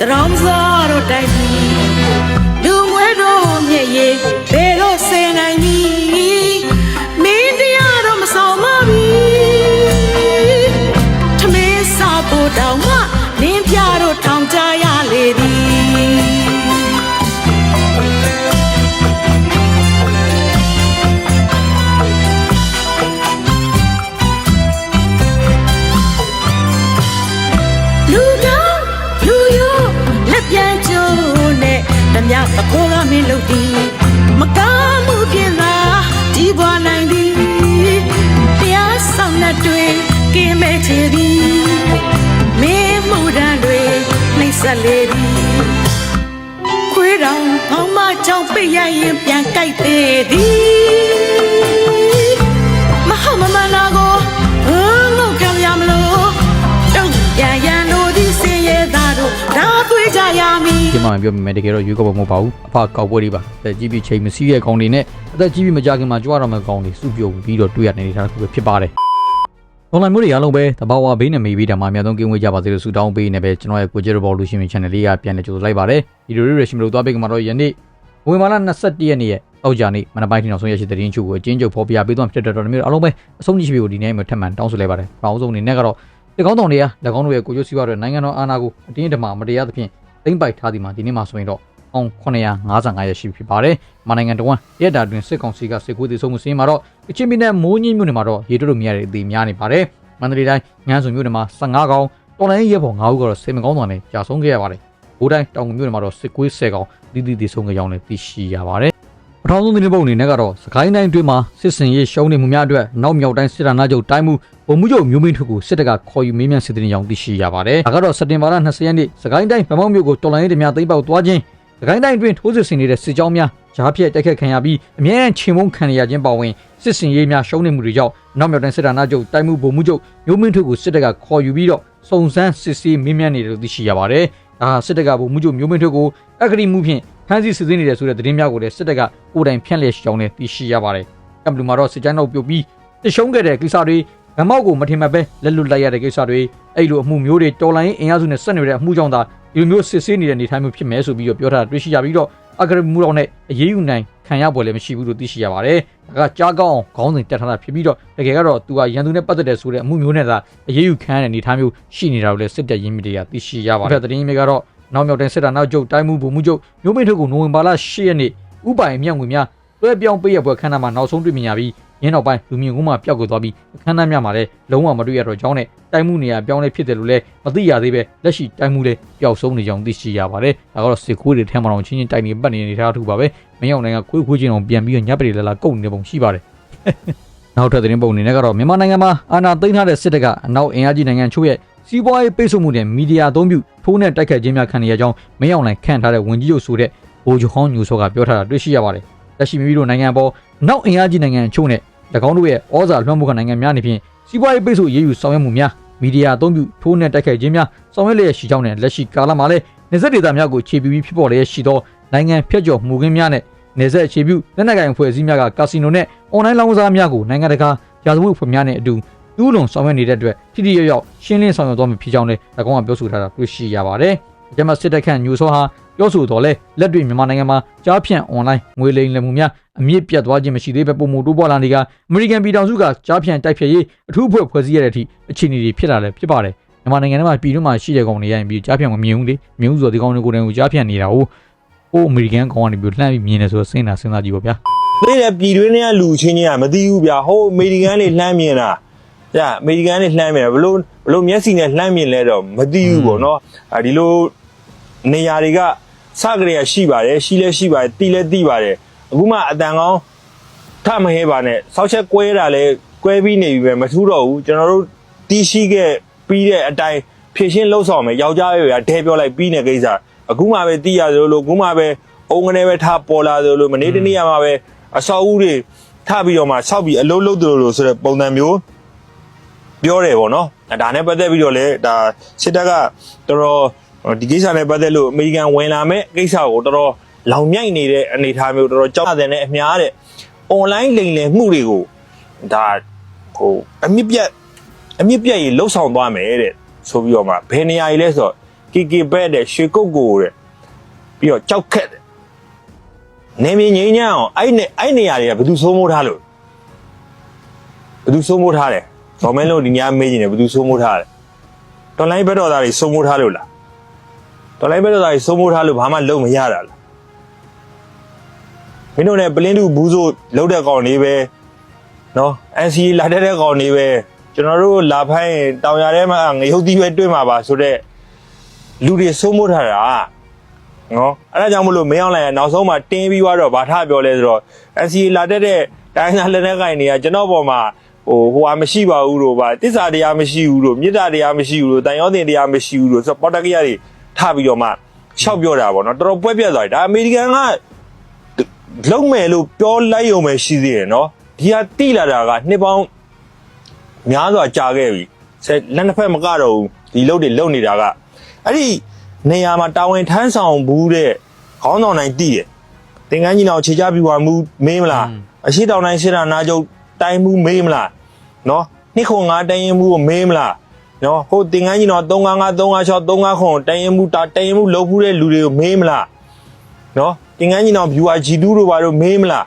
တရော မြပခိုးကမင်းလုပ်သည်မကားမှုပြင်းသာကြီးပွားနိုင်သည်တရားဆောင်တဲ့တွေကင်းမဲ့ချေသည်မင်းမှုတန်းတွေနှိမ့်ဆက်လေသည်ခွေးတောင်ကောင်းမကြောင့်ပိတ်ရရင်ပြန်ကြိုက်သေးသည် ကြရမည်ဒီမှာပြောမိမယ်တကယ်တော့ရွေးကောက်ပွဲမဟုတ်ပါဘူးအဖကောက်ပွဲတွေပါအသက်ကြီးပြီးချိန်မစည်းရဲ့ကောင်တွေနဲ့အသက်ကြီးပြီးမကြခင်မှာကြွားတော့မယ့်ကောင်တွေစုပြုံပြီးတော့တွေ့ရနေတဲ့ထားတစ်ခုပဲဖြစ်ပါတယ်။ online မျိုးတွေအားလုံးပဲတဘာဝဘေးနဲ့မေးပြီးတာမှအများဆုံးကင်းဝေးကြပါစေလို့ဆုတောင်းပေးနေပဲကျွန်တော်ရဲ့ကိုကျရဘောလူရှင် channel လေးကပြန်လည်ကြိုဆိုလိုက်ပါတယ်။ဒီလိုတွေရှင်မလို့သွားပေးကြမှာတော့ယနေ့ဝင်မာလာ21ရက်နေ့ရဲ့အောက်ကြနေ့မနက်ပိုင်းထီနောက်ဆုံးရရှိတဲ့တင်းချုပ်ကိုအချင်းချုပ်ဖော်ပြပေးသွားဖြစ်တဲ့တော်မျိုးအားလုံးပဲအဆုံးထိရှိပြီကိုဒီနေ့မှထပ်မံတောင်းဆိုလိုက်ပါတယ်။နောက်ဆုံးအနေနဲ့ကတော့ ဒီကောင်းတော်တွေက၎င်းတို့ရဲ့ကိုကျိုးစီးပွားတွေနိုင်ငံတော်အာဏာကိုအတင်းအဓမ္မမတရားသဖြင့်သိမ့်ပိုက်ထားသည်မှာဒီနေ့မှဆိုရင်တော့အောင်955ရက်ရှိပြီဖြစ်ပါတယ်။မနိုင်ငံတော်ဝန်ရက်တာတွင်စစ်ကောင်စီကစစ်ကူးသေးဆုံးမှုစင်းမှာတော့အချင်းပြည်နယ်မိုးညင်းမြို့နယ်မှာတော့ရေတွလို့မြရတဲ့အသေးများနေပါတယ်။မန္တလေးတိုင်းငန်းစုံမြို့နယ်မှာ15ကောင်တော်လိုင်းရဲဘော်9ဦးကတော့စေမကောင်းတော်နဲ့ကြာဆုံးခဲ့ရပါတယ်။ဘိုးတိုင်းတောင်ငူမြို့နယ်မှာတော့စစ်ကွေး10ကောင်တိတိတိဆုံးခဲ့ကြောင်းလည်းသိရှိရပါတယ်။ပထမဆုံးသတင်းပုတ်အနေနဲ့ကတော့စကိုင်းတိုင်းအတွင်းမှာစစ်စင်ရေးရှုံးနေမှုများအတွက်နောက်မြောက်တိုင်းစစ်ဌာနချုပ်တိုင်းမှု ဗိုလ်မှူးချုပ်မျိုးမင်းထွတ်ကိုစစ်တပ်ကခေါ်ယူမေးမြန်းစစ်တင်ကြောင်းသိရှိရပါတယ်။ဒါကတော့စက်တင်ဘာလ20ရက်နေ့စကိုင်းတိုင်းဗမောက်မြို့ကိုတော်လိုင်းရေးတများသိမ်းပေါက်သွားခြင်းစကိုင်းတိုင်းအတွင်းထိုးစစ်ဆင်နေတဲ့စစ်ကြောင်းများဂျားပြက်တိုက်ခတ်ခံရပြီးအမြဲတမ်းချိန်မုံခံရခြင်းပါဝင်စစ်စင်ရေးများရှုံးနေမှုတွေကြောင့်နောက်မြောက်တိုင်းစစ်ဌာနချုပ်တိုင်းမှုဗိုလ်မှူးချုပ်မျိုးမင်းထွတ်ကိုစစ်တပ်ကခေါ်ယူပြီးတော့စုံစမ်းစစ်ဆေးမေးမြန်းနေတယ်လို့သိရှိရပါတယ်။ဒါစစ်တပ်ကဗိုလ်မှူးချုပ်မျိုးမင်းထွတ်ကိုအဂတိမှုဖြင့်ဖမ်းဆီးစစ်ဆေးနေတယ်ဆိုတဲ့သတင်းများကိုလည်းစစ်တပ်ကကိုယ်တိုင်ဖြန့်လျက်ရှောင်းလည်းသိရှိရပါတယ်။ကမ်ဘလူမှာတော့စစ်ကြောင်းတော့ပြုတ်ပြီးတရှုံးခဲ့တဲ့ကိစ္စတွေ ဗမောက်ကိုမထင်မှတ်ပဲလက်လွတ်လိုက်ရတဲ့ကိစ္စတွေအဲ့လိုအမှုမျိုးတွေတော်လိုင်းအင်အားစုနဲ့ဆက်နွယ်တဲ့အမှုကြောင့်သာဒီလိုမျိုးစစ်ဆေးနေတဲ့နေထိုင်မှုဖြစ်မယ်ဆိုပြီးတော့ပြောထားတာတွေ့ရှိရပြီးတော့အဂရမှုတော်နဲ့အရေးယူနိုင်ခံရပွဲလည်းမရှိဘူးလို့သိရှိရပါတယ်။ဒါကကြားကောင်းအောင်ခေါင်းစဉ်တက်ထားတာဖြစ်ပြီးတော့တကယ်ကတော့သူကရန်သူနဲ့ပတ်သက်တဲ့ဆိုတဲ့အမှုမျိုးနဲ့သာအရေးယူခံရတဲ့နေထိုင်မှုရှိနေတာကိုလည်းစစ်တပ်ရင်းမြစ်တွေကသိရှိရပါတယ်။သတင်းမြစ်ကတော့နောက်မြောက်တိုင်းစစ်တပ်နောက်ကျုပ်တိုင်းမှုဗိုလ်မှူးချုပ်မျိုးမင်းထုတ်ကိုနိုဝင်ဘာလ10ရက်နေ့ဥပိုင်မြောက်ငွေများတွဲပြောင်းပေးရပွဲခန်းနာမှာနောက်ဆုံးတွေ့မြင်ရပြီး ရင်းနောက်ပိုင်းလူမြင်ကုန်းမှာပျောက်ကွယ်သွားပြီးအခမ်းအနားများမှာလည်းလုံးဝမတွေ့ရတော့ကြောင်းနဲ့တိုင်းမှုနေရာပြောင်းလဲဖြစ်တယ်လို့လည်းမသိရသေးပဲလက်ရှိတိုင်းမှုလည်းပျောက်ဆုံးနေကြောင်းသိရှိရပါတယ်။ဒါကတော့စစ်ခွေးတွေထဲမှာတော့ချင်းချင်းတိုက်နေပတ်နေနေတာတူပါပဲ။မင်းအောင်နိုင်ငံခွေးခွေးချင်းအောင်ပြန်ပြီးညပ်ပရီလာလာကုတ်နေပုံရှိပါတယ်။နောက်ထပ်သတင်းပုံအနေနဲ့ကတော့မြန်မာနိုင်ငံမှာအာဏာသိမ်းထားတဲ့စစ်တပ်ကအနောက်အင်အားကြီးနိုင်ငံချို့ရဲ့စီးပွားရေးပိတ်ဆို့မှုနဲ့မီဒီယာအသုံးပြုထိုးနဲ့တိုက်ခတ်ခြင်းများခံနေရကြောင်းမင်းအောင်လှိုင်ခန့်ထားတဲ့ဝန်ကြီးချုပ်ဆိုတဲ့ဘိုဂျူဟောင်းညူဆော့ကပြောထားတာတွေ့ရှိရပါတယ်။လက်ရှိမိမိတို့နိုင်ငံပေါ် နောက်အင်အားကြီးနိုင်ငံချို့နဲ့၎င်းတို့ရဲ့ဩဇာလွှမ်းမိုးခံနိုင်ငံများနေဖြင့်စီးပွားရေးပိတ်ဆို့ရေးယူဆောင်ရွက်မှုများမီဒီယာအသုံးပြုထိုးနဲ့တိုက်ခတ်ခြင်းများဆောင်ရွက်လျက်ရှိကြောင်းနဲ့လက်ရှိကာလမှာလည်းနေဆက်ဒေသများကိုခြေပြပြီးဖြစ်ပေါ်လျက်ရှိသောနိုင်ငံဖြတ်ကျော်မှုခင်းများနဲ့နေဆက်အခြေပြုလက်နက်ကိုင်အဖွဲ့အစည်းများကကာစီနိုနဲ့အွန်လိုင်းလောင်းကစားများကိုနိုင်ငံတကာရာဇဝတ်ဖွဲ့များနဲ့အတူတူးလုံဆောင်ရွက်နေတဲ့အတွက်ထိထိရောက်ရောက်ရှင်းလင်းဆောင်ရွက်သွားမှာဖြစ်ကြောင်းလည်း၎င်းကပြောဆိုထားတာတွေ့ရှိရပါတယ်။ဂျမတ်စစ်တပ်ခန့်ညူဆောဟာ ပြောဆိုတော်လဲလက်တွေ့မြန်မာနိုင်ငံမှာကြားဖြန့်အွန်လိုင်းငွေလိမ်လည်မှုများအမြင့်ပြတ်သွားခြင်းမရှိသေးပဲပုံမတိုးပေါ်လာနေကအမေရိကန်ပြည်ထောင်စုကကြားဖြန့်တိုက်ဖြတ်ရေးအထူးအဖွဲ့ဖွဲ့စည်းရတဲ့အထိအခြေအနေတွေဖြစ်လာတယ်ဖြစ်ပါတယ်။မြန်မာနိုင်ငံထဲမှာပြည်တွင်းမှာရှိတဲ့ကောင်တွေရရင်ပြီးကြားဖြန့်မမြင်ဘူးလေမြင်ဘူးဆိုတော့ဒီကောင်တွေကိုယ်တိုင်ကိုကြားဖြန့်နေတာဟိုဟိုအမေရိကန်ကောင်ကနေပြီးလှမ်းပြီးမြင်နေဆိုတော့စဉ်းစားစဉ်းစားကြည့်ပါဗျာ။သိတယ်ပြည်တွင်းထဲကလူချင်းချင်းကမသိဘူးဗျာဟိုအမေရိကန်လေးလှမ်းမြင်တာကြာအမေရိကန်လေးလှမ်းမြင်တာဘလို့ဘလို့မျက်စိနဲ့လှမ်းမြင်လဲတော့မသိဘူးပေါ့နော်အဲဒီလိုနေရာတွေက စကြရရှိပါတယ်ရှိလဲရှိပါတယ်တီလဲတီပါတယ်အခုမှအတန်ကောင်းထမဟဲပါနဲ့စောက်ချက်ကွဲတာလဲကွဲပြီးနေပြီပဲမထူးတော့ဘူးကျွန်တော်တို့တီးရှိခဲ့ပြီးတဲ့အတိုင်းဖြည့်ရှင်းလှုပ်ဆောင်မယ်ယောက်ျားရဲ့ဒဲပြောလိုက်ပြီးနေကိစ္စအခုမှပဲတီးရသလိုလိုအခုမှပဲအုံကနေပဲထားပေါ်လာသလိုလိုမနေ့တနေ့မှပဲအဆောက်အဦတွေထပြီးတော့မှဆောက်ပြီးအလုံးလုံးသလိုလိုဆိုတဲ့ပုံစံမျိုးပြောတယ်ပေါ့နော်ဒါနဲ့ပတ်သက်ပြီးတော့လေဒါစစ်တပ်ကတော်တော် ဒီကိစ္စနဲ့ပတ်သက်လို့အမေရိကန်ဝင်လာမဲ့ကိစ္စကိုတော်တော်လောင်မြိုက်နေတဲ့အနေအထားမျိုးတော်တော်ကြောက်တဲ့နဲ့အများတဲ့ online လိမ်လည်မှုတွေကိုဒါဟိုအမြင့်ပြတ်အမြင့်ပြတ်ကြီးလှုပ်ဆောင်သွားမယ်တဲ့ဆိုပြီးတော့မှဘယ်နေရာကြီးလဲဆိုတော့ကီကီဘက်တဲ့ရွှေကုတ်ကိုတဲ့ပြီးတော့ကြောက်ခက်တဲ့နေမင်းငိမ့်ညအောင်အဲ့နေအဲ့နေရာတွေကဘယ်သူစိုးမိုးထားလို့ဘယ်သူစိုးမိုးထားတယ်ဒေါ်မင်းလို့ဒီညမေးနေတယ်ဘယ်သူစိုးမိုးထားတယ်တော်လိုင်းဘက်တော်သားတွေစိုးမိုးထားလို့လား တော်လိုင်းဘက်တော်သားတွေစိုးမိုးထားလို့ဘာမှလုပ်မရတာလားမင်းတို့ ਨੇ ပလင်းတူဘူးဆိုလောက်တဲ့ကောင်လေးပဲနော် NC လာတဲ့တဲ့ကောင်လေးပဲကျွန်တော်တို့လာဖိုင်းရင်တောင်ရထဲမှာငရုတ်သီးပဲတွေ့မှာပါဆိုတော့လူတွေစိုးမိုးထားတာနော်အဲ့ဒါကြောင့်မလို့မင်းအောင်လိုက်နောက်ဆုံးမှာတင်းပြီးတော့ဗာထပြောလဲဆိုတော့ NC လာတဲ့တဲ့တိုင်းသားလက်နက်ကိုင်တွေကကျွန်တော်ပေါ်မှာဟိုဟိုဟာမရှိပါဘူးလို့ဗာတစ္ဆာတရားမရှိဘူးလို့မေတ္တာတရားမရှိဘူးလို့တန်ရောတင်တရားမရှိဘူးလို့ဆိုတော့ပေါ်တကရတွေ ထပြီးတော့မှရှောက်ပြောတာပေါ့နော်တော်တော်ပွဲပြတ်သွားတယ်ဒါအမေရိကန်ကလုံးမယ်လို့ပြောလိုက်ရုံပဲရှိသေးတယ်နော်ဒီဟာတိလာတာကနှစ်ပေါင်းများစွာကြာခဲ့ပြီဆက်လက်နှစ်ဖက်မကတော့ဘူးဒီလုတ်တွေလုတ်နေတာကအဲ့ဒီနေရာမှာတာဝန်ထမ်းဆောင်ဘူးတဲ့ခေါင်းဆောင်နိုင်တိတယ်သင်္ကန်းကြီးတော်ခြေချပြွာမှုမေးမလားအရှိတောင်တိုင်းစေတာနာချုပ်တိုင်းမှုမေးမလားနော်နှစ်ခုငါတိုင်းရင်မှုကိုမေးမလား နော်ဟိုသင်္ကန်းကြီးတော်355 356 356ခွန်တိုင်းရင်မှုတာတိုင်းရင်မှုလုပ်ဘူးတဲ့လူတွေကိုမေးမလားနော်တင်ကန်းကြီးတော့ viewer G2 တို့ဘာလို့မေးမလား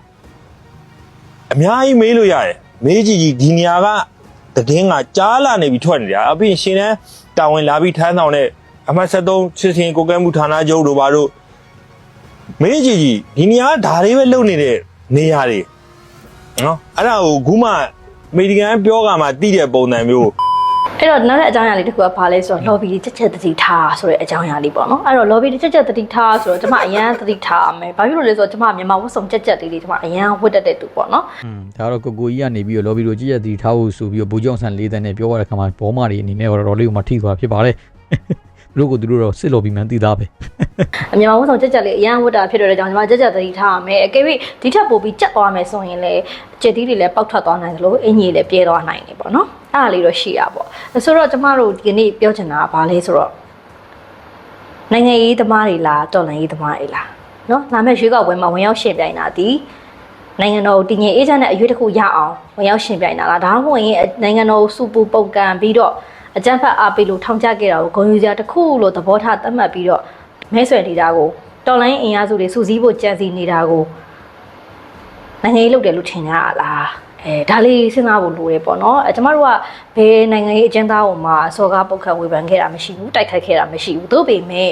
အများကြီးမေးလို့ရတယ်မေးကြည့်ကြည့်ဒီနေရာကတည်င်းကကြားလာနေပြီထွက်နေတာအပြင်ရှင်တန်းတာဝန်လာပြီးထမ်းဆောင်တဲ့အမှတ်73စစ်စင်ကိုကဲမှုဌာနချုပ်တို့ဘာလို့မေးကြည့်ကြည့်ဒီနေရာကဒါတွေပဲလုပ်နေတဲ့နေရာတွေနော်အဲ့ဒါကိုခုမှအမေရိကန်ပြောကမှတိတဲ့ပုံစံမျိုး အဲ့တော့နောက်တဲ့အကြောင်းအရာလေးတစ်ခုကဘာလဲဆိုတော့ lobby ချက်ချက်တတိထားဆိုတဲ့အကြောင်းအရာလေးပေါ့နော်အဲ့တော့ lobby ချက်ချက်တတိထားဆိုတော့ကျွန်မအရန်တတိထားအမယ်ဘာဖြစ်လို့လဲဆိုတော့ကျွန်မမြန်မာဝတ်စုံချက်ချက်လေးလေးကျွန်မအရန်ဝတ်တတ်တဲ့သူပေါ့နော်อืมဒါတော့ကိုကိုကြီးကနေပြီးတော့ lobby တို့ကြည့်ရသည်ထားဖို့ဆိုပြီးတော့ဘူကြောင်ဆန်၄တန်းနဲ့ပြောရတဲ့ခါမှာဘောမာတွေအနေနဲ့တော့တော်တော်လေးကိုမှထိသွားဖြစ်ပါတယ်သူ တို့ကိုသူတို့တော့စစ်လို့ပြီးမှန်းသိသားပဲအမြန်မာဝန်ဆောင်ကြက်ကြက်လေးအရန်ဝတ်တာဖြစ်တော့တဲ့ကြောင့်ညီမကြက်ကြက်သတိထားရမယ်အကယ်၍ဒီထက်ပိုပြီးကြက်သွားမယ်ဆိုရင်လည်းကြက်သီးတွေလည်းပောက်ထွက်သွားနိုင်သလိုအင်ကြီးလည်းပြဲသွားနိုင်တယ်ပေါ့နော်အဲ့ဒါလေးတော့ရှိရပေါ့ဆိုတော့ကျမတို့ဒီနေ့ပြောချင်တာကဘာလဲဆိုတော့နိုင်ငံရေးသမားတွေလားတော်လှန်ရေးသမားတွေလားနော်လာမယ့်ရွေးကောက်ပွဲမှာဝင်ရောက်ရှင်ပြိုင်တာဒီနိုင်ငံတော်ကိုတည်ငြိမ်အေးချမ်းတဲ့အရေးတစ်ခုရအောင်ဝင်ရောက်ရှင်ပြိုင်တာလားဒါမှမဟုတ်ရင်နိုင်ငံတော်ကိုစူပူပုတ်ကန်ပြီးတော့ အကြမ်းဖက်အားပေးလို့ထောင်ချခဲ့တာကိုဂုဏ်ယူစရာတစ်ခုလို့သဘောထားသတ်မှတ်ပြီးတော့မဲဆွယ်နေတာကိုတော်လိုင်းအင်အားစုတွေစူးစီးဖို့ကြံစည်နေတာကိုနိုင်ငံရေးလုပ်တယ်လို့ထင်ကြရလားအဲဒါလေးစဉ်းစားဖို့လိုတယ်ပေါ့နော်အဲကျမတို့ကဘယ်နိုင်ငံရေးအကျဉ်းသားပေါ်မှာစော်ကားပုတ်ခတ်ဝေဖန်ခဲ့တာမရှိဘူးတိုက်ခိုက်ခဲ့တာမရှိဘူးသို့ပေမဲ့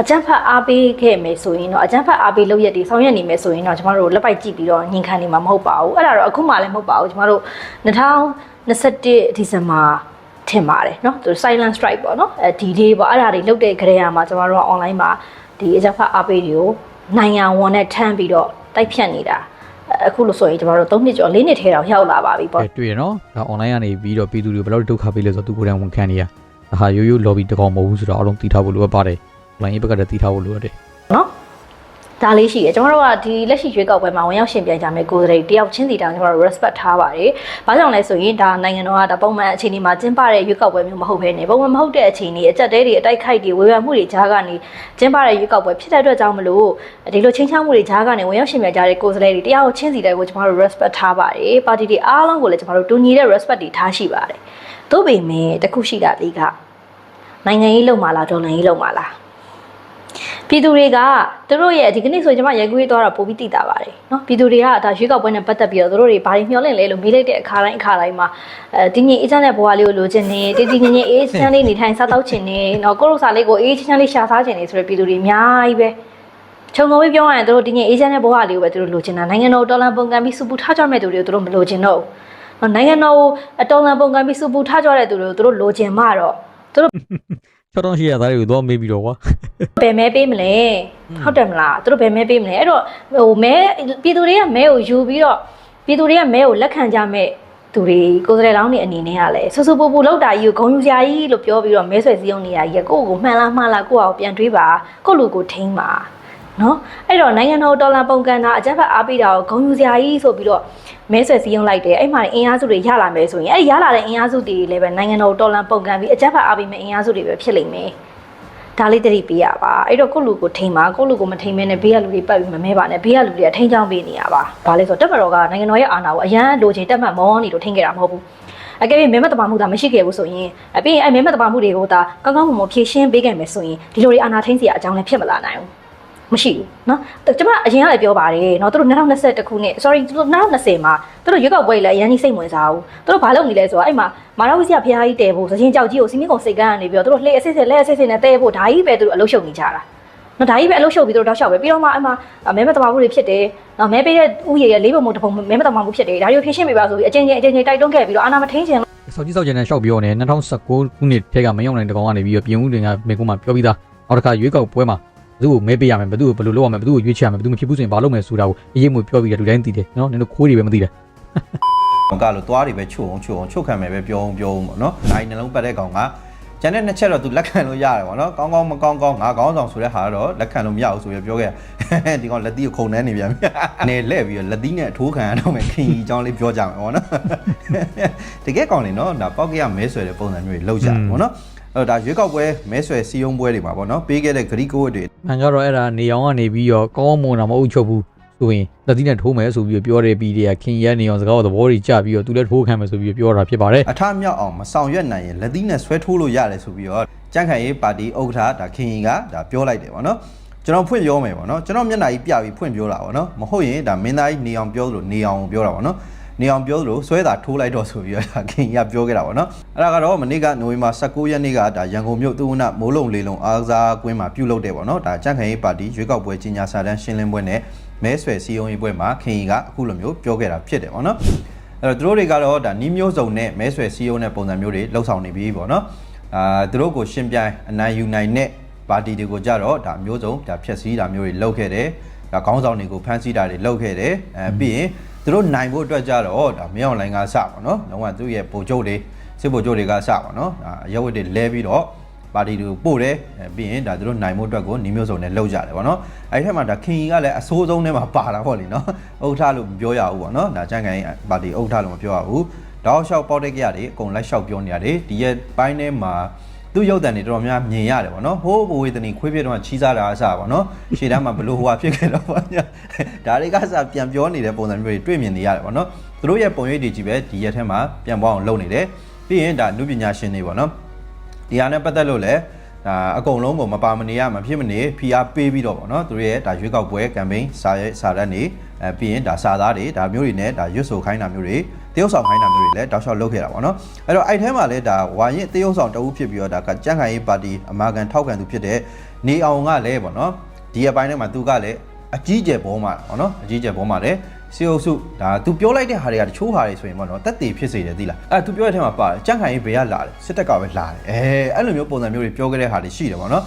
အကြမ်းဖက်အားပေးခဲ့မယ်ဆိုရင်တော့အကြမ်းဖက်အားပေးလုပ်ရက်တွေဆောင်ရွက်နေမယ်ဆိုရင်တော့ကျမတို့လက်ပိုက်ကြည့်ပြီးတော့ညင်ခံနေမှာမဟုတ်ပါဘူးအဲ့ဒါတော့အခုမှလည်းမဟုတ်ပါဘူးကျမတို့2021ဒီဇင်ဘာ ထင်ပါတယ်เนาะသူ silent strike ပေါ့เนาะအဲဒီ day ပေါ့အဲ့ဒါတွေလုပ်တဲ့ကြရမှာကျမတို့က online မှာဒီအကြမ်းဖက်အားပေးတွေကိုနိုင်ငံဝန်နဲ့ထမ်းပြီးတော့တိုက်ဖြတ်နေတာအခုလို့ဆိုရင်ကျမတို့3နှစ်ကျော်4နှစ်ထဲတော့ရောက်လာပါပြီပေါ့ အဲတွေ့ရနော်ဒါ online ကနေပြီးတော့ပြည်သူတွေဘယ်လောက်ဒုက္ခပေးလဲဆိုတော့သူကိုယ်တိုင်ဝန်ခံနေရဒါဟာရိုးရိုး lobby တကောင်မဟုတ်ဘူးဆိုတော့အားလုံးသိထားဖို့လိုအပ်ပါတယ် online ဘက်ကတည်းကသိထားဖို့လိုအပ်တယ် နော် ဒါလေးရှိတယ်ကျွန်တော်တို့ကဒီလက်ရှိရွေးကောက်ပွဲမှာဝင်ရောက်ရှင်ပြိုင်ကြမယ်ကိုယ်စားလှယ်တယောက်ချင်းစီတောင်ကျွန်တော်တို့ respect ထားပါတယ်။ဘာကြောင့်လဲဆိုရင်ဒါနိုင်ငံတော်ကဒါပုံမှန်အခြေအနေမှာကျင်းပတဲ့ရွေးကောက်ပွဲမျိုးမဟုတ်ဘဲねပုံမှန်မဟုတ်တဲ့အခြေအနေအကြက်တဲတွေအတိုက်ခိုက်တွေဝေဖန်မှုတွေကြားကနေကျင်းပတဲ့ရွေးကောက်ပွဲဖြစ်တဲ့အတွက်ကြောင့်မလို့ဒီလိုချင်းချောင်းမှုတွေကြားကနေဝင်ရောက်ရှင်ပြိုင်ကြတဲ့ကိုယ်စားလှယ်တွေတယောက်ချင်းစီတိုင်းကိုကျွန်တော်တို့ respect ထားပါတယ်။ပါတီတွေအားလုံးကိုလည်းကျွန်တော်တို့တူညီတဲ့ respect တွေထားရှိပါတယ်။သို့ပေမဲ့တခုရှိတာလေးကနိုင်ငံရေးလုံမာလားဒေါ်လာရေးလုံမာလား ပြည်သူတွေကသူတို့ရဲ့ဒီကနေ့ဆိုကျွန်မရေကွေးသွားတာပိုပြီးသိတာပါတယ်နော်ပြည်သူတွေကဒါရွေးကောက်ပွဲနဲ့ပတ်သက်ပြီးတော့သူတို့တွေဘာတွေမျှော်လင့်လဲလို့မေးလိုက်တဲ့အခါတိုင်းအခါတိုင်းမှာအဲဒီငင်အေးချမ်းတဲ့ဘဝလေးကိုလိုချင်နေတည်တည်ငင်ငင်အေးချမ်းလေးနေထိုင်စားသောက်ချင်နေနော်ကိုရုစာလေးကိုအေးချမ်းလေးရှာစားချင်နေဆိုတဲ့ပြည်သူတွေအများကြီးပဲခြုံငုံပြီးပြောရရင်တို့ဒီငင်အေးချမ်းတဲ့ဘဝလေးကိုပဲတို့လိုချင်တာနိုင်ငံတော်တော်လန်ပုံကံပြီးစူပူထားကြမဲ့သူတွေကိုတို့မလိုချင်တော့ဘူးနိုင်ငံတော်တော်လန်ပုံကံပြီးစူပူထားကြတဲ့သူတွေကိုတို့လိုချင်မှတော့တို့ 6000ရှိရသားတွေကိုတော့မေးပြီးတော့ကွာဘယ်မဲပေးမလဲဟုတ်တယ်မလားသူတို့ဘယ်မဲပေးမလဲအဲ့တော့ဟိုမဲပြည်သူတွေကမဲကိုယူပြီးတော့ပြည်သူတွေကမဲကိုလက်ခံကြမဲ့သူတွေကိုယ်စားလှယ်လောင်းတွေအနေနဲ့ကလည်းဆူဆူပူပူလောက်တာကြီးကိုဂုံယူစရာကြီးလို့ပြောပြီးတော့မဲဆွယ်စည်းရုံးနေတာကြီးကကိုယ့်ကိုမှန်လားမှားလားကိုယ့်အကိုပြန်တွေးပါကိုယ့်လူကိုထိန်းပါ နော်အဲ့တော့နိုင်ငံတော်တော်လာပုံကန်တာအကြမ်းဖက်အားပေးတာကိုဂုံယူစရာကြီးဆိုပြီးတော့မဲဆွယ်စည်းရုံးလိုက်တယ်အဲ့မှာအင်အားစုတွေရလာမယ်ဆိုရင်အဲ့ရလာတဲ့အင်အားစုတွေလည်းပဲနိုင်ငံတော်တော်လန်ပုံကန်ပြီးအကြမ်းဖက်အားပေးမဲ့အင်အားစုတွေပဲဖြစ်လိမ့်မယ်ဒါလေးတတိပေးရပါအဲ့တော့ကိုယ့်လူကိုထိန်ပါကိုယ့်လူကိုမထိန်မဲနဲ့ဘေးကလူတွေပတ်ပြီးမမဲပါနဲ့ဘေးကလူတွေကထိန်ချောင်းပေးနေရပါဘာလဲဆိုတော့တက်မတော်ကနိုင်ငံတော်ရဲ့အာဏာကိုအရန်လိုချင်တက်မှတ်မောနေလို့ထိန်ခဲ့တာမဟုတ်ဘူးအကယ်၍မဲမတမာမှုသာမရှိခဲ့ဘူးဆိုရင်အပြင်အဲ့မဲမတမာမှုတွေကိုသာကောင်းကောင်းမွန်မွန်ဖြေရှင်းပေးခဲ့မယ်ဆိုရင်ဒီလိုတွေအာနာထိန်စီရအကြောင်းလည်းဖြစ်မလာနိုင်ဘူး မရှိဘူးเนาะကျွန်မအရင်ကလည်းပြောပါတယ်เนาะသူတို့2021ခုနှစ် sorry သူတို့2020မှာသူတို့ရွေးကောက်ပွဲလည်းအရင်ကြီးစိတ်ဝင်စားဘူးသူတို့ဘာလုပ်နေလဲဆိုတော့အဲ့မှာမာရဝိစီယဖျားကြီးတဲဖို့သချင်းကြောက်ကြီးကိုစီမင်းကုံစိတ်ကန်းကနေပြီးတော့သူတို့လှည့်အစစ်စစ်လက်အစစ်စစ်နဲ့တဲဖို့ဒါကြီးပဲသူတို့အလုပ်ရှုပ်နေကြတာနော်ဒါကြီးပဲအလုပ်ရှုပ်ပြီးသူတို့တောက်လျှောက်ပဲပြီးတော့မှအဲ့မှာမဲမတမာမှုတွေဖြစ်တယ်နော်မဲပေးတဲ့ဥယျာဉ်ရဲ့လေးပုံမှုတစ်ပုံမဲမတမာမှုဖြစ်တယ်ဒါတွေကိုဖြေရှင်းပေးပါဆိုပြီးအချင်းချင်းအချင်းချင်းတိုက်တွန်းခဲ့ပြီးတော့အာနာမထိန်ချင် ဆောက်ကြီးဆောက်ကျန်တဲ့ရှောက်ပြောနေ2019ခုနှစ်ထဲကမယုံနိုင်တကောင်ကနေပြီးတော့ပြင်ဦးတင်ကမေကုန်းမှာပြောပြီးသားနောက်တစ်ခါရွေးကောက်ပွဲမှာဘယ် သူ့ကိုမဲပေးရမယ်ဘယ်သူ့ကိုဘယ်လိုလုပ်ရမယ်ဘယ်သူ့ကိုရွေးချယ်ရမယ်ဘယ်သူမဖြစ်ဘူးဆိုရင်ဘာလုပ်မယ်ဆိုတာကိုအရေးမပြောပြီးတော့လူတိုင်းသိတယ်နော်နင်တို့ခိုးတွေပဲမသိတယ်မကလို့သွားတွေပဲချုပ်အောင်ချုပ်အောင်ချုပ်ခံမယ်ပဲပြောအောင်ပြောအောင်ပေါ့နော်။နိုင်နှလုံးပတ်တဲ့ကောင်ကကျန်တဲ့နှစ်ချက်တော့ तू လက်ခံလို့ရတယ်ပေါ့နော်။ကောင်းကောင်းမကောင်းကောင်းငါကောင်းဆောင်ဆိုတဲ့ဟာကတော့လက်ခံလို့မရဘူးဆိုပြီးပြောခဲ့ရ။ဒီကောင်လက်သီးကိုခုံနှဲနေပြန်ပြီ။နေလဲပြီးတော့လက်သီးနဲ့အထိုးခံရတော့မယ်ခင်ကြီးအကြောင်းလေးပြောကြမယ်ပေါ့နော်။တကယ်ကောင်းနေနော်ဒါပောက်ကရမဲဆွဲတဲ့ပုံစံမျိုးတွေလောက်ကြတယ်ပေါ့နော်။ အဲ့တော့ဒါရွေးကောက်ပွဲမဲဆွဲစီယုံပွဲတွေမှာပေါ့နော်ပေးခဲ့တဲ့ဂရီကိုတွေ။မှန်ကြတော့အဲ့ဒါနေအောင်ကနေပြီးတော့ကောင်းမွန်တာမဟုတ်ချုပ်ဘူးဆိုရင်လက်သီးနဲ့ထိုးမယ်ဆိုပြီးပြောတယ်ပြီးတည်းကခင်ရဲနေအောင်စကားသဘောတွေကြပြီးတော့သူလည်းထိုးခံမယ်ဆိုပြီးပြောတာဖြစ်ပါတယ်အထမြောက်အောင်မဆောင်ရွက်နိုင်ရင်လက်သီးနဲ့ဆွဲထိုးလို့ရတယ်ဆိုပြီးတော့ကြန့်ခိုင်ရေးပါတီဥက္ကဋ္ဌဒါခင်ရင်ကဒါပြောလိုက်တယ်ဗောနော်ကျွန်တော်ဖွင့်ပြောမယ်ဗောနော်ကျွန်တော်မျက်နှာကြီးပြပြီးဖွင့်ပြောတာဗောနော်မဟုတ်ရင်ဒါမင်းသားကြီးနေအောင်ပြောသလိုနေအောင်ပြောတာဗောနော် နေအောင်ပြောသလိုဆွဲတာထိုးလိုက်တော့ဆိုပြီးတော့ဒါခင်ရင်ကပြောခဲ့တာဗောနော်အဲ့ဒါကတော့မနေ့ကနိုဝင်ဘာ16ရက်နေ့ကဒါရန်ကုန်မြို့သူဝနမိုးလုံလေးလုံအားကစားကွင်းမှာပြုလုပ်တယ်ဗောနော်ဒါကြန့်ခိုင်ရေးပါတီရွေးကောက်ပွဲကြီးညာစာတမ်းရှင်းလင်းပွဲနဲ့မဲဆွယ်စည်းရုံးရေးပွဲမှာခင်ရင်ကအခုလိုမျိုးပြောခဲ့တာဖြစ်တယ်ဗောနော်အဲ့တော့သူတို့တွေကတော့ဒါနီးမျိုးစုံနဲ့မဲဆွယ်စီးရုံးတဲ့ပုံစံမျိုးတွေလှုပ်ဆောင်နေပြီပေါ့နော်အာသူတို့ကိုရှင်းပြိုင်အနိုင်ယူနိုင်တဲ့ပါတီတွေကိုကြတော့ဒါမျိုးစုံဒါဖြည့်ဆည်းတာမျိုးတွေလုပ်ခဲ့တယ်ဒါခေါင်းဆောင်တွေကိုဖမ်းဆီးတာတွေလုပ်ခဲ့တယ်အဲပြီးရင် သူတို့နိုင်ဖို့အတွက်ကြတော့ဒါမင်းအောင်လိုင်းကစပေါ့နော်လုံးဝသူ့ရဲ့ပုံချုပ်တွေစစ်ပုံချုပ်တွေကစပေါ့နော်ဒါအရက်ဝတ်တွေလဲပြီးတော့ပါတီတွေကိုပို့တယ်အဲပြီးရင်ဒါသူတို့နိုင်ဖို့အတွက်ကိုနီးမျိုးစုံနဲ့လှုပ်ကြတယ်ပေါ့နော်အဲဒီထက်မှာဒါခင်ကြီးကလည်းအစိုးဆုံးထဲမှာပါတာပေါ့လေနော်ဥထလို့မပြောရဘူးပေါ့နော်ဒါကြံ့ကန်ရေးပါတီဥထလို့မပြောရဘူးတောက်လျှောက်ပေါက်တဲ့ကြရတယ်အကုန်လိုက်လျှောက်ပြောနေရတယ်ဒီရဲ့ပိုင်းထဲမှာ သူ့ရုပ်တံတွေတော်တော်များမြင်ရတယ်ပေါ့နော်ဟိုးဘဝေတနီခွေးပြတော့ချီးစားတာအစပေါ့နော်ရှေ့တန်းမှာဘလို့ဟိုဟာဖြစ်ခဲ့တော့ပေါ့ညာဒါတွေကစပြန်ပြောနေတဲ့ပုံစံမျိုးတွေတွေ့မြင်နေရတယ်ပေါ့နော်သူတို့ရဲ့ပုံရိပ်တွေကြီးပဲဒီရက်ထဲမှာပြန်ပေါအောင်လုပ်နေတယ်ပြီးရင်ဒါလူပညာရှင်တွေပေါ့နော်ဒီဟာနဲ့ပတ်သက်လို့လည်းဒါအကုန်လုံးကိုမပါမနေရမဖြစ်မနေ PR ပေးပြီးတော့ဗောနော်သူတို့ရဲ့ဒါရွေးကောက်ပွဲကမ်ပိန်းစာရဲစာတန်းတွေအဲပြီးရင်ဒါစာသားတွေဒါမျိုးတွေနဲ့ဒါရွတ်ဆိုခိုင်းတာမျိုးတွေ တရုတ်ဆောင်ခိုင်းတာမျိုးတွေလည်းတောက်လျှောက်လုပ်ခဲ့တာဗောနော်အဲ့တော့အဲ့ထဲမှာလည်းဒါဝါရင်တရုတ်ဆောင်တအုပ်ဖြစ်ပြီးတော့ဒါကကြန့်ခိုင်ရေးပါတီအမာကန်ထောက်ခံသူဖြစ်တဲ့နေအောင်ကလည်းဗောနော်ဒီအပိုင်းထဲမှာသူကလည်းအကြီးကျယ်ပေါ်မှာဗောနော်အကြီးကျယ်ပေါ်မှာလည်းစီအုပ်စုဒါ तू ပြောလိုက်တဲ့ဟာတွေကတချို့ဟာတွေဆိုရင်ပေါ့နော်တက်တည်ဖြစ်စေတယ်သိလားအဲ့ तू ပြောတဲ့အထက်မှာပါတယ်ကြန့်ခိုင်ရေးဘေးကလာတယ်စစ်တပ်ကပဲလာတယ်အဲအဲ့လိုမျိုးပုံစံမျိုးတွေပြောခဲ့တဲ့ဟာတွေရှိတယ်ပေါ့နော်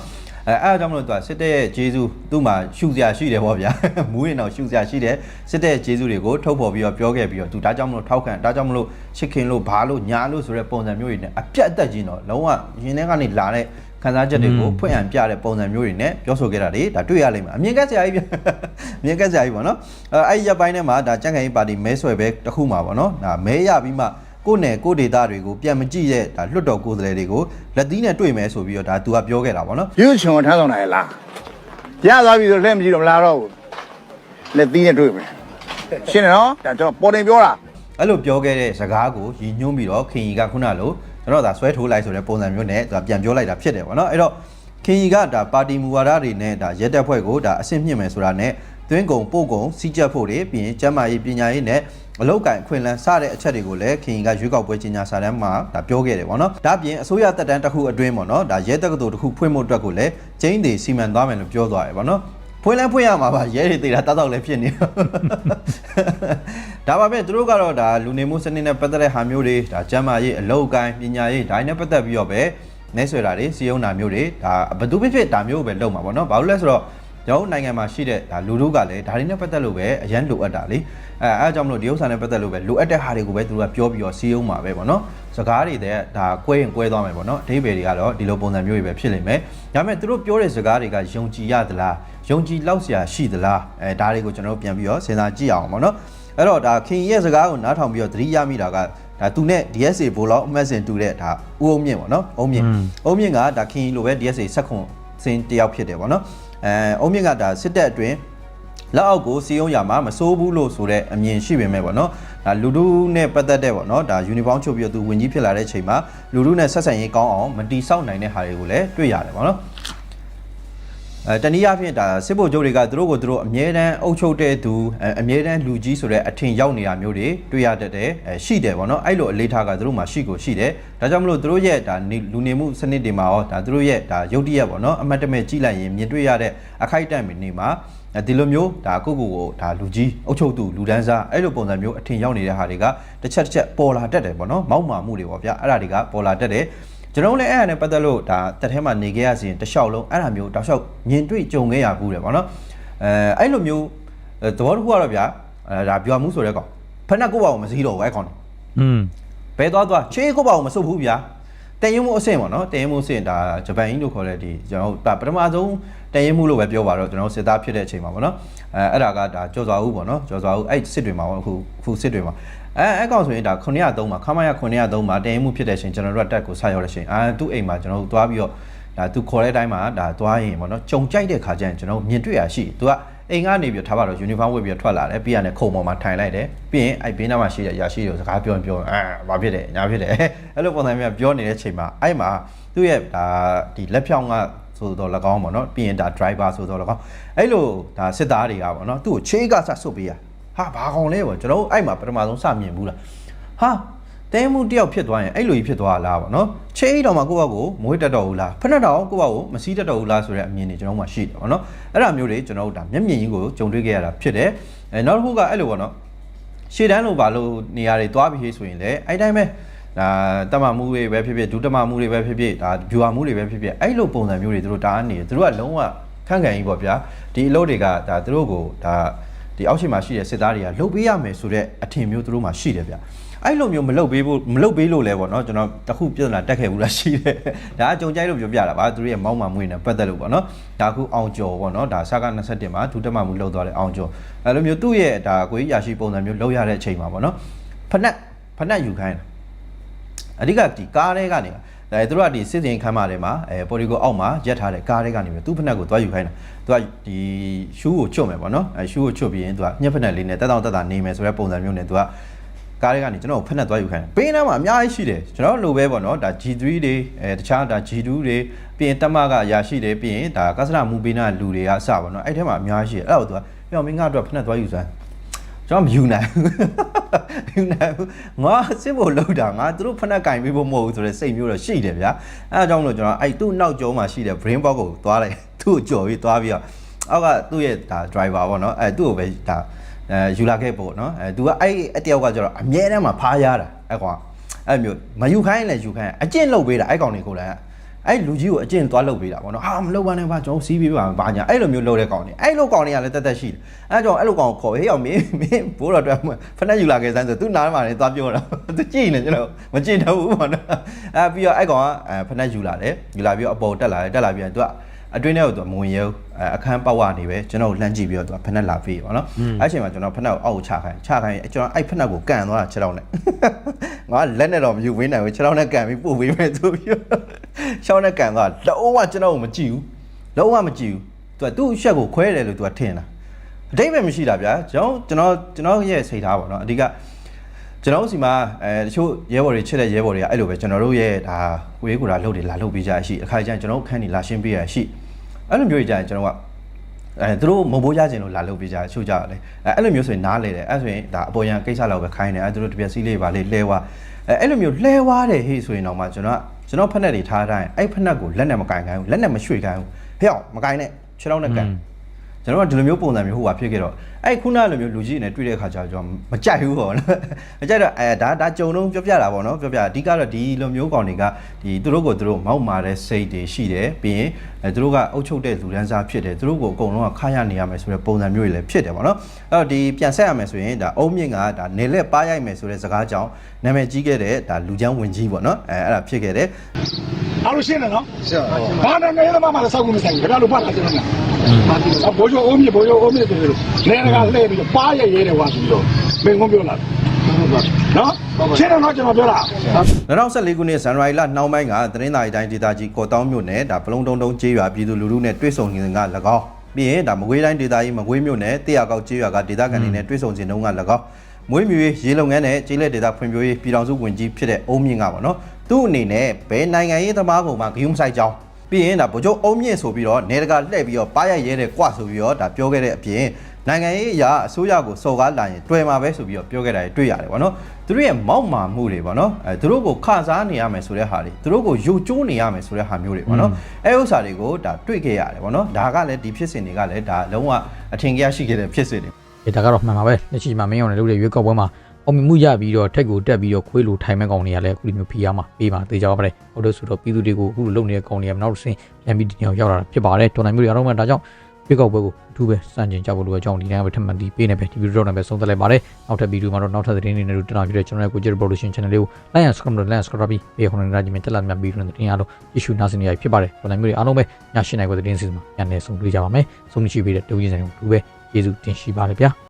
အဲအဲ့အကြောင်းမလို့သူကစစ်တပ်ရဲ့ဂျေဇူးသူ့မှာရှုစရာရှိတယ်ပေါ့ဗျာမူးရင်တော့ရှုစရာရှိတယ်စစ်တပ်ရဲ့ဂျေဇူးတွေကိုထုတ်ဖော်ပြီးတော့ပြောခဲ့ပြီးတော့သူဒါကြောင့်မလို့ထောက်ခံဒါကြောင့်မလို့ချစ်ခင်လို့ဘာလို့ညာလို့ဆိုတဲ့ပုံစံမျိုးတွေနဲ့အပြတ်အသက်ကြီးတော့လုံးဝရင်ထဲကနေလာတဲ့ခန်းစားချက်တွေကိုဖွင့်အံပြတဲ့ပုံစံမျိုးတွေနဲ့ပြောဆိုခဲ့တာတွေဒါတွေ့ရလိမ့်မယ်အမြင်ကက်စရာကြီးပြအမြင်ကက်စရာကြီးပေါ့နော်အဲအဲ့ဒီရက်ပိုင်းထဲမှာဒါကြန့်ခိုင်ရေးပါတီမဲဆွယ်ပဲတစ်ခုမှာပေါ့နော်ဒါမဲရပြီးမှ ကိုယ့်နယ်ကိုယ့်ဒေသတွေကိုပြန်မကြည့်တဲ့ဒါလွတ်တော်ကိုယ်စားလှယ်တွေကိုလက်သီးနဲ့တွေ့မယ်ဆိုပြီးတော့ဒါသူကပြောခဲ့တာပေါ့နော်ရွှေချွန်ထမ်းဆောင်နိုင်လားရသွားပြီဆိုလက်မကြည့်တော့မလာတော့ဘူးလက်သီးနဲ့တွေ့မယ်ရှင်းတယ်နော်ဒါကျွန်တော်ပေါ်တင်ပြောတာအဲ့လိုပြောခဲ့တဲ့စကားကိုရည်ညွှန်းပြီးတော့ခင်ကြီးကခုနလိုကျွန်တော်ဒါဆွဲထိုးလိုက်ဆိုတဲ့ပုံစံမျိုးနဲ့သူကပြန်ပြောလိုက်တာဖြစ်တယ်ပေါ့နော်အဲ့တော့ခင်ကြီးကဒါပါတီမူဝါဒတွေနဲ့ဒါရက်တက်ဖွဲ့ကိုဒါအဆင့်မြင့်မယ်ဆိုတာနဲ့သွင်းကုန်ပို့ကုန်စီးကြက်ဖို့တွေပြီးရင်ကျန်းမာရေးပညာရေးနဲ့ အလောက်ကန်အခွင့်အလမ်းစတဲ့အချက်တွေကိုလည်းခင်ကြီးကရွေးကောက်ပွဲကြီးညာစာတမ်းမှာဒါပြောခဲ့တယ်ပေါ့နော်ဒါပြင်အစိုးရတက်တန်းတစ်ခုအတွင်းပေါ့နော်ဒါရဲတက္ကသိုလ်တစ်ခုဖွင့်ဖို့အတွက်ကိုလည်းကျင်းသေးစီမံသွားမယ်လို့ပြောသွားတယ်ပေါ့နော်ဖွင့်လဲဖွင့်ရမှာပါရဲတွေသေးတာတောက်တောက်လည်းဖြစ်နေဒါပါပဲသူတို့ကတော့ဒါလူနေမှုစနစ်နဲ့ပတ်သက်တဲ့ဟာမျိုးတွေဒါကျန်းမာရေးအလောက်ကိုင်းပညာရေးဒါနဲ့ပတ်သက်ပြီးတော့ပဲနေဆွေတာတွေစီယုံတာမျိုးတွေဒါဘယ်သူဖြစ်ဖြစ်ဒါမျိုးကိုပဲလုပ်မှာပေါ့နော်ဘာလို့လဲဆိုတော့ ကျွန်တော်နိုင်ငံမှာရှိတဲ့ဒါလူတို့ကလည်းဒါတွေနဲ့ပတ်သက်လို့ပဲအရန်လိုအပ်တာလေအဲအဲအကြောင်းမလို့ဒီဥစ္စာနဲ့ပတ်သက်လို့ပဲလိုအပ်တဲ့ဟာတွေကိုပဲသူတို့ကပြောပြီးတော့စီယုံမှာပဲပေါ့နော်စကားတွေတဲ့ဒါကွဲရင်ကွဲသွားမယ်ပေါ့နော်အဓိပ္ပာယ်တွေကတော့ဒီလိုပုံစံမျိုးတွေပဲဖြစ်လိမ့်မယ်ဒါပေမဲ့သူတို့ပြောတဲ့စကားတွေကယုံကြည်ရသလားယုံကြည်လောက်စရာရှိသလားအဲဒါတွေကိုကျွန်တော်တို့ပြန်ပြီးတော့စဉ်းစားကြည့်အောင်ပေါ့နော်အဲ့တော့ဒါခင်ရဲ့စကားကိုနားထောင်ပြီးတော့သတိရမိတာကဒါသူနဲ့ DSA ဘိုးလောက်အမှတ်စဉ်တူတဲ့ဒါဦးအောင်မြင့်ပေါ့နော်အုံးမြင့်အုံးမြင့်ကဒါခင်လိုပဲ DSA ဆက်ခွန်စင်တယောက်ဖြစ်တယ်ပေါ့နော် အဲအုံးမြင့်ကဒါစစ်တပ်အတွင်းလက်အောက်ကိုစီယုံရမှာမစိုးဘူးလို့ဆိုတဲ့အမြင်ရှိပေမဲ့ပေါ့နော်ဒါလူလူနဲ့ပတ်သက်တဲ့ပေါ့နော်ဒါယူနီဖောင်းချုပ်ပြီးတော့သူဝင်ကြီးဖြစ်လာတဲ့အချိန်မှာလူလူနဲ့ဆက်ဆံရေးကောင်းအောင်မတီဆောက်နိုင်တဲ့ဟာတွေကိုလည်းတွေ့ရတယ်ပေါ့နော် အဲတနည်းအားဖြင့်ဒါစစ်ဗိုလ်ချုပ်တွေကသူတို့ကိုသူတို့အမြဲတမ်းအုပ်ချုပ်တဲ့သူအဲအမြဲတမ်းလူကြီးဆိုတဲ့အထင်ရောက်နေတာမျိုးတွေတွေ့ရတတ်တယ်အဲရှိတယ်ပေါ့နော်အဲ့လိုအလေးထားကသူတို့မှာရှိကိုရှိတယ်ဒါကြောင့်မလို့သူတို့ရဲ့ဒါနေလူနေမှုစနစ်တွေမှာရောဒါသူတို့ရဲ့ဒါရုပ်တရက်ပေါ့နော်အမတ်တမဲ့ကြီးလိုက်ရင်မြင်တွေ့ရတဲ့အခိုက်အတန့်တွေနေမှာအဲဒီလိုမျိုးဒါကိုကိုကိုဒါလူကြီးအုပ်ချုပ်သူလူဒန်းစားအဲ့လိုပုံစံမျိုးအထင်ရောက်နေတဲ့ဟာတွေကတစ်ချက်တစ်ချက်ပေါ်လာတတ်တယ်ပေါ့နော်မောက်မာမှုတွေပေါ့ဗျာအဲ့ဒါတွေကပေါ်လာတတ်တယ် ကျွန်တော်တို့လည်းအဲ့အရာနဲ့ပတ်သက်လို့ဒါတက်ထဲမှာနေခဲ့ရစီရင်တစ်လျှောက်လုံးအဲ့ဒါမျိုးတောက်လျှောက်မြင်တွေ့ကြုံခဲ့ရဘူးတယ်ပေါ့နော်အဲအဲ့လိုမျိုးအဲသဘောတစ်ခုကတော့ဗျာအဲဒါပြောမှုဆိုတဲ့ကောင်ဖက်နှက်ကိုယ့်ဘာကိုမစည်းတော့ဘူးအဲ့ကောင်อืมဘဲသွားသွားချေးကိုယ့်ဘာကိုမစုပ်ဘူးဗျာတန်ရင်မှုအဆင့်ပေါ့နော်တန်ရင်မှုအဆင့်ဒါဂျပန်ကြီးလို့ခေါ်တဲ့ဒီကျွန်တော်တို့ဒါပထမဆုံးတန်ရင်မှုလို့ပဲပြောပါတော့ကျွန်တော်တို့စစ်သားဖြစ်တဲ့အချိန်မှာပေါ့နော်အဲအဲ့ဒါကဒါကြော်စွာဦးပေါ့နော်ကြော်စွာဦးအဲ့စစ်တွေမှာပေါ့အခုအခုစစ်တွေမှာ အဲအဲ့ကောင်ဆိုရင်ဒါ903မှာခမရ903မှာတန်ရင်မှုဖြစ်တဲ့အချိန်ကျွန်တော်တို့ကတက်ကိုဆက်ရောက်တဲ့အချိန်အာသူ့အိမ်မှာကျွန်တော်တို့သွားပြီးတော့ဒါသူခေါ်တဲ့အတိုင်းမှာဒါသွားရင်ပေါ့နော်ကြုံကြိုက်တဲ့ခါကျရင်ကျွန်တော်တို့မြင်တွေ့ရရှိသူကအိမ်ကနေပြီးထားပါတော့ယူနီဖောင်းဝတ်ပြီးထွက်လာတယ်ပြီးရတယ်ခုံပေါ်မှာထိုင်လိုက်တယ်ပြီးရင်အဲ့ဘေးနားမှာရှိတဲ့အရာရှိတွေကိုစကားပြောရင်ပြောရင်အာဘာဖြစ်တယ်ညာဖြစ်တယ်အဲ့လိုပုံစံမျိုးပြောနေတဲ့ချိန်မှာအဲ့မှာသူ့ရဲ့ဒါဒီလက်ဖြောင်းကဆိုတော့၎င်းပေါ့နော်ပြီးရင်ဒါ driver ဆိုတော့၎င်းအဲ့လိုဒါစစ်သားတွေကပေါ့နော်သူ့ကိုချေးကစဆွတ်ပေးရ ဟာဘာကောင်လဲပေါ့ကျွန်တော်အဲ့မှာပထမဆုံးစမြင်ဘူးလားဟာတဲမှုတယောက်ဖြစ်သွားရင်အဲ့လိုကြီးဖြစ်သွားလားပေါ့နော်ချေးတော်မှာကိုယ့်ဘက်ကိုမွေးတက်တော်ဘူးလားဖက်နှက်တော်ကိုယ့်ဘက်ကိုမစီးတက်တော်ဘူးလားဆိုတဲ့အမြင်တွေကျွန်တော်မှရှိတယ်ပေါ့နော်အဲ့ဒါမျိုးတွေကျွန်တော်တို့ဒါမျက်မြင်ကြီးကိုကြုံတွေ့ခဲ့ရတာဖြစ်တယ်အဲနောက်တစ်ခုကအဲ့လိုပေါ့နော်ရှေ့တန်းလိုပါလို့နေရာတွေသွားပြီးဆိုရင်လည်းအဲ့တိုင်းပဲဒါတမမှုတွေပဲဖြစ်ဖြစ်ဒုတမမှုတွေပဲဖြစ်ဖြစ်ဒါဗျူဟာမှုတွေပဲဖြစ်ဖြစ်အဲ့လိုပုံစံမျိုးတွေသူတို့တားနေတယ်သူတို့ကလုံးဝခန့်ခံကြီးပေါ့ဗျာဒီအလုပ်တွေကဒါသူတို့ကိုဒါ ဒီအောက်ရှိမှာရှိတဲ့စစ်သားတွေကလှုပ်ပေးရမယ်ဆိုတဲ့အထင်မျိုးသူတို့မှာရှိတယ်ဗျာအဲ့လိုမျိုးမလှုပ်ပေးဖို့မလှုပ်ပေးလို့လဲပေါ့နော်ကျွန်တော်တခုပြဿနာတက်ခဲ့ဘူးလားရှိတယ်ဒါအကြုံကြိုက်လို့ပြောပြတာပါသူတို့ရဲ့မောက်မာမွေးနေပတ်သက်လို့ပေါ့နော်ဒါခုအောင်ကျော်ပေါ့နော်ဒါစကား27မှာဒုတမမှုလှုပ်သွားတဲ့အောင်ကျော်အဲ့လိုမျိုးသူ့ရဲ့ဒါကိုကြီးရာရှိပုံစံမျိုးလှုပ်ရတဲ့အချိန်မှာပေါ့နော်ဖနက်ဖနက်ယူခိုင်းတာအဓိကဒီကားတွေကနေ ဒါသူတို့ကဒီစစ်စင်ခမ်းမထဲမှာအဲပေါ်လီကိုအောက်မှာရက်ထားတဲ့ကားတွေကနေပြီးသူ့ဖက်နှက်ကိုသွားယူခိုင်းတာသူကဒီရှူးကိုချွတ်မယ်ပေါ့နော်အဲရှူးကိုချွတ်ပြီးရင်သူကညက်ဖက်နှက်လေးနဲ့တက်တောင့်တက်တာနေမယ်ဆိုတဲ့ပုံစံမျိုးနဲ့သူကကားတွေကနေကျွန်တော်ကိုဖက်နှက်သွားယူခိုင်းတယ်ဘေးနားမှာအများကြီးရှိတယ်ကျွန်တော်လိုပဲပေါ့နော်ဒါ G3 တွေအဲတခြားဒါ G2 တွေပြီးရင်တက်မကအရာရှိတယ်ပြီးရင်ဒါကစရမူဘေးနားလူတွေကအစပေါ့နော်အဲ့ထဲမှာအများကြီးရှိတယ်အဲ့တော့သူကပြောမင်းငါတို့ကဖက်နှက်သွားယူစမ်း ကျွန်တော်မယူနိုင်ဘူးမယူနိုင်ဘူးငါစစ်ဖို့လောက်တာငါသူတို့ဖက်နှက်ကင်ပေးဖို့မဟုတ်ဘူးဆိုတဲ့စိတ်မျိုးတော့ရှိတယ်ဗျာအဲအကြောင်းလို့ကျွန်တော်အဲ့သူ့နောက်ကျောမှာရှိတဲ့ brain box ကိုသွားလိုက်သူ့ကိုကြော်ပြီးသွားပြီးတော့အောက်ကသူ့ရဲ့ဒါ driver ပေါ့နော်အဲသူ့ကိုပဲဒါအဲယူလာခဲ့ပေါ့နော်အဲသူကအဲ့အတယောက်ကကျတော့အမြဲတမ်းမှာဖားရတာအဲ့ကောင်အဲ့မျိုးမယူခိုင်းလည်းယူခိုင်းအကျင့်လုပ်ပေးတာအဲ့ကောင်တွေကိုလည်း အဲ့လူကြီးကိုအကျင့်သွားလုပ်ပေးတာပေါ့နော်ဟာမလုပ်ပါနဲ့ဗျာကျွန်တော်စီးပြီးပါဘာညာအဲ့လိုမျိုးလုပ်တဲ့ကောင်တွေအဲ့လိုကောင်တွေကလည်းတက်တက်ရှိတယ်အဲ့ကြောင့်အဲ့လိုကောင်ကိုခေါ်ဟေးအောင်မင်းမင်းဘိုးတော်အတွက်ဖက်နဲ့ယူလာခဲ့စမ်းဆိုသူနားမှာလည်းသွားပြောတာသူကြည့်နေကျွန်တော်မကြည့်တော့ဘူးပေါ့နော်အဲ့ပြီးတော့အဲ့ကောင်ကအဲဖက်နဲ့ယူလာတယ်ယူလာပြီးတော့အပေါ်တက်လာတယ်တက်လာပြီးတော့သူက အတွင်းထဲကိုသူမဝင်ရဲဘူးအဲအခန်းပေါက်ဝနေပဲကျွန်တော်လှမ်းကြည့်ပြီးတော့သူကဖက်နဲ့လာဖေးပေါ့နော်အဲ့အချိန်မှာကျွန်တော်ဖက်နဲ့ကိုအောက်ကိုချခိုင်းချခိုင်းကျွန်တော်အဲ့ဖက်နဲ့ကိုကန်သွားတာခြေထောက်နဲ့ငါလက်နဲ့တော့မယူဝင်းနိုင်ဘူးခြေထောက်နဲ့ကန်ပြီးပို့ပေးမယ်သူပြီးခြေထောက်နဲ့ကန်သွားလုံးဝကျွန်တော်ကိုမကြည့်ဘူးလုံးဝမကြည့်ဘူးသူကသူ့ရှက်ကိုခွဲတယ်လို့သူကထင်တာအတိတ်ပဲမရှိတာဗျာကျွန်တော်ကျွန်တော်ကျွန်တော်ရဲ့စိတ်ထားပေါ့နော်အဓိကကျွန်တော်တို့စီမှာအဲတချို့ရဲဘော်တွေချစ်တဲ့ရဲဘော်တွေကအဲ့လိုပဲကျွန်တော်တို့ရဲ့ဒါကိုရေးကိုတာလှုပ်တွေလာလှုပ်ပေးကြရရှိအခါကျရင်ကျွန်တော်တို့ခန်းနေလာရှင်းပေးရရှိ အဲ့လိုမျိုးကြီးကြရင်ကျွန်တော်ကအဲသူတို့မဘိုးကြခြင်းလို့လာလှုပ်ပေးကြရချို့ကြတယ်အဲအဲ့လိုမျိုးဆိုရင်နားလေတယ်အဲ့ဆိုရင်ဒါအပေါ်ရန်ကိစ္စလောက်ပဲခိုင်းတယ်အဲသူတို့တပြက်စီးလေးပါလေးလဲဝါအဲအဲ့လိုမျိုးလဲဝါတယ်ဟေ့ဆိုရင်တော့မှကျွန်တော်ကကျွန်တော်ဖက်နဲ့တွေထားတိုင်းအဲ့ဖက်နဲ့ကိုလက်နဲ့မကင်ခိုင်းဘူးလက်နဲ့မရွှေ့ခိုင်းဘူးဟဲ့အောင်မကင်နဲ့ခြေထောက်နဲ့ကန်ကျွန်တော်ကဒီလိုမျိုးပုံစံမျိုးဟိုပါဖြစ်ခဲ့တော့ အဲ့ခုနလိုမျိုးလူကြီးနဲ့တွေ့တဲ့ခါကျတော့ကျွန်တော်မကြိုက်ဘူးပေါ့နော်မကြိုက်တော့အဲဒါဒါကြုံတော့ပြောပြတာပေါ့နော်ပြောပြအဓိကတော့ဒီလိုမျိုးကောင်တွေကဒီသူတို့ကိုသူတို့မောက်မာတဲ့စိတ်တွေရှိတယ်ပြီးရင်အဲသူတို့ကအုပ်ချုပ်တဲ့လူဒန်းစားဖြစ်တယ်သူတို့ကိုအကုန်လုံးကခါရနေရမယ်ဆိုတဲ့ပုံစံမျိုးတွေလည်းဖြစ်တယ်ပေါ့နော်အဲ့တော့ဒီပြန်ဆက်ရမယ်ဆိုရင်ဒါအုံးမြင့်ကဒါနေလက်ပါရိုက်မယ်ဆိုတဲ့စကားကြောင့်နာမည်ကြီးခဲ့တဲ့ဒါလူချမ်းဝင်ကြီးပေါ့နော်အဲအဲ့ဒါဖြစ်ခဲ့တယ်အားလို့ရှင်းတယ်နော်ရှင်းပါဘာနဲ့ငယ်သမားမှလည်းစောက်ကူမဆိုင်ဘူးဒါလို့ဖတ်တာကျွန်တော်ကဘိုးကျော်အုံးမြဘိုးကျော်အုံးမြဆိုလို့နေရကလှည့်ပြီးတော့ပါရရဲတယ်ကွာဆိုတော့မင်းကုန်းပြောလာနော်ရှင်းတယ်နော်ကျွန်တော်ပြောတာ2014ခုနှစ်ဇန်နဝါရီလနှောင်းပိုင်းကသတင်းသာရီတိုင်းဒေသကြီးကော်တောင်းမြို့နယ်ဒါပလုံတုံတုံကျေးရွာပြည်သူလူထုနဲ့တွေ့ဆုံနေစဉ်က၎င်းပြီးရင်ဒါမကွေးတိုင်းဒေသကြီးမကွေးမြို့နယ်တရားကောက်ကျေးရွာကဒေသခံတွေနဲ့တွေ့ဆုံခြင်းတုန်းက၎င်းမွေးမြူရေးရေလုံငန်းနဲ့ကျေးလက်ဒေသဖွံ့ဖြိုးရေးပြည်ထောင်စုဝန်ကြီးဖြစ်တဲ့အုံးမြင့်ကပေါ့နော်သူ့အနေနဲ့ဘယ်နိုင်ငံရေးသမားကောင်မှဂယုံဆိုင်ကြောင်းပြီးရင်ဒါဗိုလ်ချုပ်အုံးမြင့်ဆိုပြီးတော့နေတကာလှည့်ပြီးတော့ပါရရဲတဲ့ကွဆိုပြီးတော့ဒါပြောခဲ့တဲ့အပြင် နိုင်ငံရေးအရာအစိုးရကိုစော်ကားလာရင်တွေ့မှာပဲဆိုပြီးတော့ပြောခဲ့တာတွေ့ရတယ်ပေါ့နော်သူတို့ရဲ့မောက်မာမှုတွေပေါ့နော်အဲသူတို့ကိုခစားနေရမယ်ဆိုတဲ့ဟာတွေသူတို့ကိုယုံကျိုးနေရမယ်ဆိုတဲ့ဟာမျိုးတွေပေါ့နော်အဲဥစ္စာတွေကိုဒါတွေ့ခဲ့ရတယ်ပေါ့နော်ဒါကလည်းဒီဖြစ်စဉ်တွေကလည်းဒါလုံးဝအထင်ကြီးရှိခဲ့တဲ့ဖြစ်စဉ်တွေအဲဒါကတော့မှန်ပါပဲလက်ရှိမှာမင်းအောင်လည်းလုပ်တဲ့ရွေးကောက်ပွဲမှာအောင်မြင်မှုရပြီးတော့ထက်ကိုတက်ပြီးတော့ခွေးလိုထိုင်မဲ့ကောင်တွေကလည်းအခုဒီမျိုးဖိအားမှာပေးမှာတေချာပါတယ်ဟုတ်လို့ဆိုတော့ပြည်သူတွေကိုအခုလိုလုပ်နေတဲ့ကောင်တွေကနောက်တစ်ဆင့်ပြန်ပြီးဒီနေရာရောက်လာတာဖြစ်ပါတယ်တော်နိုင်မျိုးတွေအားလုံးပဲဒါကြောင့် ရွေးကောက်ပွဲကိုအထူးပဲစန့်ကျင်ကြဖို့လိုအကြောင်းဒီနေ့ကပဲထပ်မံပြီးပေးနေပဲဒီဗီဒီယိုတော့လည်းပဲဆုံးသက်လိုက်ပါတယ်နောက်ထပ်ဗီဒီယိုမှာတော့နောက်ထပ်သတင်းတွေနဲ့တူတက်လာပြတဲ့ကျွန်တော်ရဲ့ကိုကြည့် production channel လေးကို like and subscribe လုပ် like and subscribe ပြီးပေးခွင့်ရကြမယ်တက်လာမြတ်ပြီးတော့တင်အားလို့ issue နားဆင်နေရဖြစ်ပါတယ်တော်နိုင်မျိုးတွေအားလုံးပဲည၈နိုင်ခွဲသတင်းစီစဉ်မှာညနေဆုံးတွေ့ကြပါမယ်ဆုံးဖြတ်ပေးတဲ့တူရင်းစံကိုတူပဲကျေးဇူးတင်ရှိပါတယ်ဗျာ